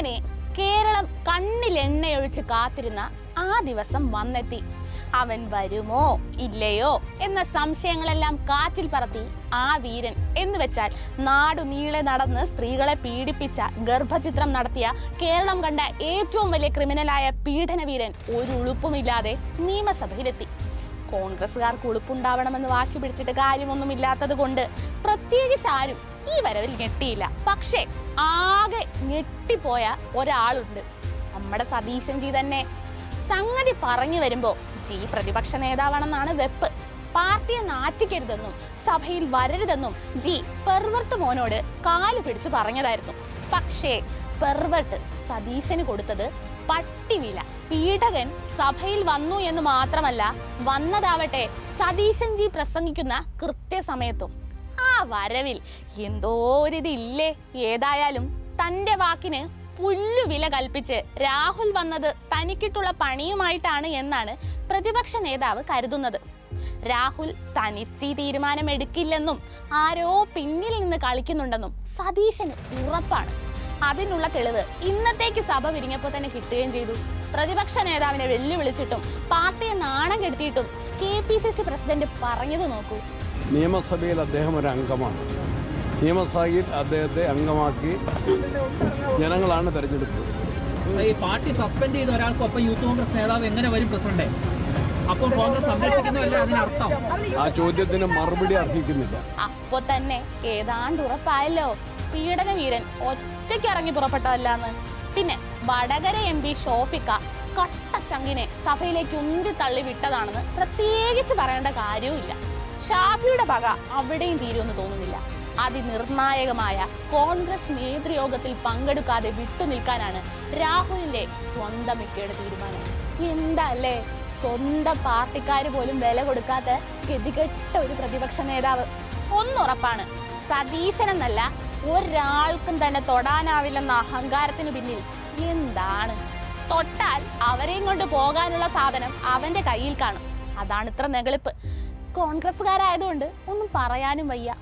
അങ്ങനെ കേരളം കണ്ണിലെണ്ണയൊഴിച്ച് കാത്തിരുന്ന ആ ദിവസം വന്നെത്തി. അവൻ വരുമോ ഇല്ലയോ എന്ന സംശയങ്ങളെല്ലാം കാറ്റിൽ പറത്തി ആ വീരൻ എന്ന് വെച്ചാൽ നാടു നീളെ നടന്ന് സ്ത്രീകളെ പീഡിപ്പിച്ച ഗർഭചിത്രം നടത്തിയ കേരളം കണ്ട ഏറ്റവും വലിയ ക്രിമിനലായ പീഡനവീരൻ ഒരു ഉളുപ്പുമില്ലാതെ നിയമസഭയിലെത്തി. കോൺഗ്രസ്സുകാർക്ക് ഉളുപ്പുണ്ടാവണമെന്ന് വാശി പിടിച്ചിട്ട് കാര്യമൊന്നുമില്ലാത്തത് കൊണ്ട് പ്രത്യേകിച്ച് ആരും ഈ വരവിൽ ഞെട്ടിയില്ല. പക്ഷേ ആകെ ഞെട്ടിപ്പോയ ഒരാളുണ്ട്. നമ്മുടെ സതീശൻ ജി തന്നെ. സംഗതി പറഞ്ഞു വരുമ്പോൾ ജി പ്രതിപക്ഷ നേതാവാണെന്നാണ് വെപ്പ്. പാർട്ടിയെ നാറ്റിക്കരുതെന്നും സഭയിൽ വരരുതെന്നും ജി പെർവർട്ട് മോനോട് കാൽ പിടിച്ചു പറഞ്ഞതായിരുന്നു. പക്ഷേ പെർവർട്ട് സതീശന് കൊടുത്തത് പട്ടിവില. പീഡകൻ സഭയിൽ വന്നു എന്ന് മാത്രമല്ല വന്നതാവട്ടെ സതീശൻ ജി പ്രസംഗിക്കുന്ന കൃത്യസമയത്തും. ആ വരവിൽ എന്തോ ഒരിതില്ലേ ഏതായാലും തന്റെ വാക്കിന് പുല്ലുവില കൽപ്പിച്ച് രാഹുൽ വന്നത് തനിക്കിട്ടുള്ള പണിയുമായിട്ടാണ് എന്നാണ് പ്രതിപക്ഷ നേതാവ് കരുതുന്നത്. രാഹുൽ തനിച്ച് ഈ തീരുമാനം എടുക്കില്ലെന്നും ആരോ പിന്നിൽ നിന്ന് കളിക്കുന്നുണ്ടെന്നും സതീശന് ഉറപ്പാണ്. അതിനുള്ള തെളിവ് ഇന്നത്തേക്ക് സഭ പിരിഞ്ഞപ്പോൾ തന്നെ കിട്ടുകയും ചെയ്തു. പ്രതിപക്ഷ നേതാവിനെ വെല്ലുവിളിച്ചിട്ടും പാർട്ടിയെ നാണം കെടുത്തിയിട്ടും K P C C president പറഞ്ഞത് നോക്കൂ. നിയമസഭയിൽ അദ്ദേഹം ഒരു അംഗമാണ്. നിയമസഭയിൽ അദ്ദേഹത്തെ അംഗമാക്കി ജനങ്ങളാണ് തെരഞ്ഞെടുത്തത്. ഈ പാർട്ടി സസ്പെൻഡ് ചെയ്ത ഒരാൾക്കൊപ്പം യൂത്ത് കോൺഗ്രസ് നേതാവ് എങ്ങനെ വരും പ്രസിഡന്റ്? അപ്പോൾ കോൺഗ്രസ് സംരക്ഷിക്കുന്നതല്ലേ അതിനർത്ഥം ആ ചോദ്യത്തിന് മറുപടി അർഹിക്കുന്നില്ല. അപ്പൊ തന്നെ ഏതാണ്ട് ഉറപ്പായല്ലോ. പീഡന വീരൻ ഒറ്റയ്ക്ക് ഇറങ്ങി പുറപ്പെട്ടതല്ലാന്ന് പിന്നെ വടകര എം പി ഷോഫിക്ക കട്ടച്ചങ്കിനെ സഭയിലേക്ക് ഉന്തി തള്ളി വിട്ടതാണെന്ന് പ്രത്യേകിച്ച് പറയേണ്ട കാര്യവുമില്ല. ഷാഫിയുടെ പക അവിടെയും തീരുമെന്ന് തോന്നുന്നില്ല. അതിനിർണായകമായ കോൺഗ്രസ് നേതൃയോഗത്തിൽ പങ്കെടുക്കാതെ വിട്ടുനിൽക്കാനാണ് രാഹുലിന്റെ സ്വന്തം മിക്കയുടെ തീരുമാനം. എന്താ അല്ലേ സ്വന്തം പാർട്ടിക്കാര് പോലും വില കൊടുക്കാത്ത ഗതികെട്ട ഒരു പ്രതിപക്ഷ നേതാവ്. ഒന്നുറപ്പാണ് സതീശനെന്നല്ല ഒരാൾക്കും തന്നെ തൊടാനാവില്ലെന്ന അഹങ്കാരത്തിന് പിന്നിൽ എന്താണ്? തൊട്ടാൽ അവരെയും കൊണ്ട് പോകാനുള്ള സാധനം അവന്റെ കയ്യിൽ കാണും. അതാണ് ഇത്ര നെകളിപ്പ് കോൺഗ്രസ്സുകാരായതുകൊണ്ട് ഒന്നും പറയാനും വയ്യ.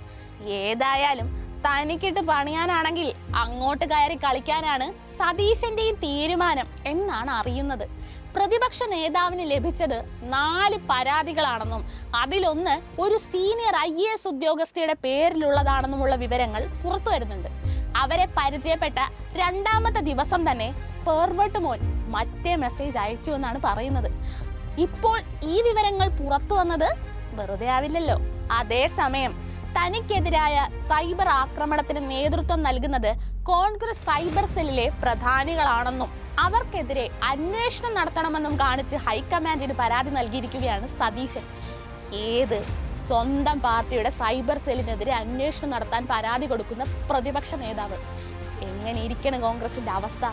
ഏതായാലും തനിക്കിട്ട് പണിയാനാണെങ്കിൽ അങ്ങോട്ട് കയറി കളിക്കാനാണ് സതീശന്റെയും തീരുമാനം എന്നാണ് അറിയുന്നത്. പ്രതിപക്ഷ നേതാവിന് ലഭിച്ചത് നാല് പരാതികളാണെന്നും അതിലൊന്ന് ഒരു സീനിയർ ഐ എ എസ് ഉദ്യോഗസ്ഥയുടെ പേരിലുള്ളതാണെന്നുമുള്ള വിവരങ്ങൾ പുറത്തു വരുന്നുണ്ട്. അവരെ പരിചയപ്പെട്ട രണ്ടാമത്തെ ദിവസം തന്നെ പേർവട്ട് മോൻ മറ്റേ മെസ്സേജ് അയച്ചു എന്നാണ് പറയുന്നത്. ഇപ്പോൾ ഈ വിവരങ്ങൾ പുറത്തു വന്നത് വെറുതെ ആവില്ലല്ലോ. അതേസമയം തനിക്കെതിരായ സൈബർ ആക്രമണത്തിന് നേതൃത്വം നൽകുന്നത് കോൺഗ്രസ് സൈബർ സെല്ലിലെ പ്രധാനികളാണെന്നും അവർക്കെതിരെ അന്വേഷണം നടത്തണമെന്നും കാണിച്ച് ഹൈക്കമാൻഡിന് പരാതി നൽകിയിരിക്കുകയാണ് സതീശൻ. ഏത് സ്വന്തം പാർട്ടിയുടെ സൈബർ സെല്ലിനെതിരെ അന്വേഷണം നടത്താൻ പരാതി കൊടുക്കുന്ന പ്രതിപക്ഷ നേതാവ്? എങ്ങനെ ഇരിക്കണം കോൺഗ്രസിന്റെ അവസ്ഥ?